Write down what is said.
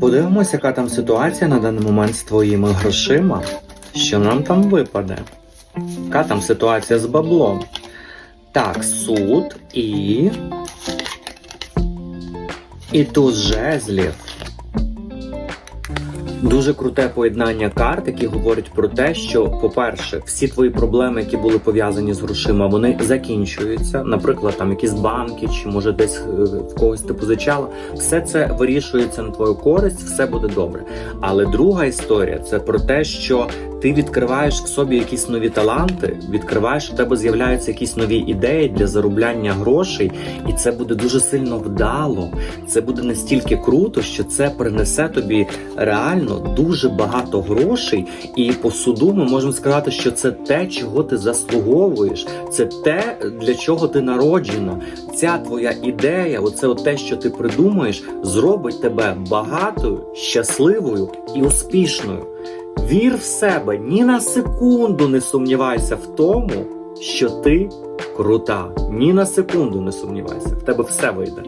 Подивимося, яка там ситуація на даний момент з твоїми грошима. Що нам там випаде? Яка там ситуація з баблом? Так, суд і. І туз жезлів. Дуже круте поєднання карт, які говорять про те, що, по-перше, всі твої проблеми, які були пов'язані з грошима, вони закінчуються. Наприклад, там якісь банки, чи може десь е, в когось ти позичала. Все це вирішується на твою користь, все буде добре. Але друга історія це про те, що ти відкриваєш в собі якісь нові таланти, відкриваєш, у тебе з'являються якісь нові ідеї для заробляння грошей, і це буде дуже сильно вдало. Це буде настільки круто, що це принесе тобі реально дуже багато грошей. І по суду ми можемо сказати, що це те, чого ти заслуговуєш, це те, для чого ти народжена. Ця твоя ідея, оце от те, що ти придумаєш, зробить тебе багатою, щасливою і успішною. Вір в себе, ні на секунду не сумнівайся в тому, що ти крута. Ні на секунду не сумнівайся, в тебе все вийде.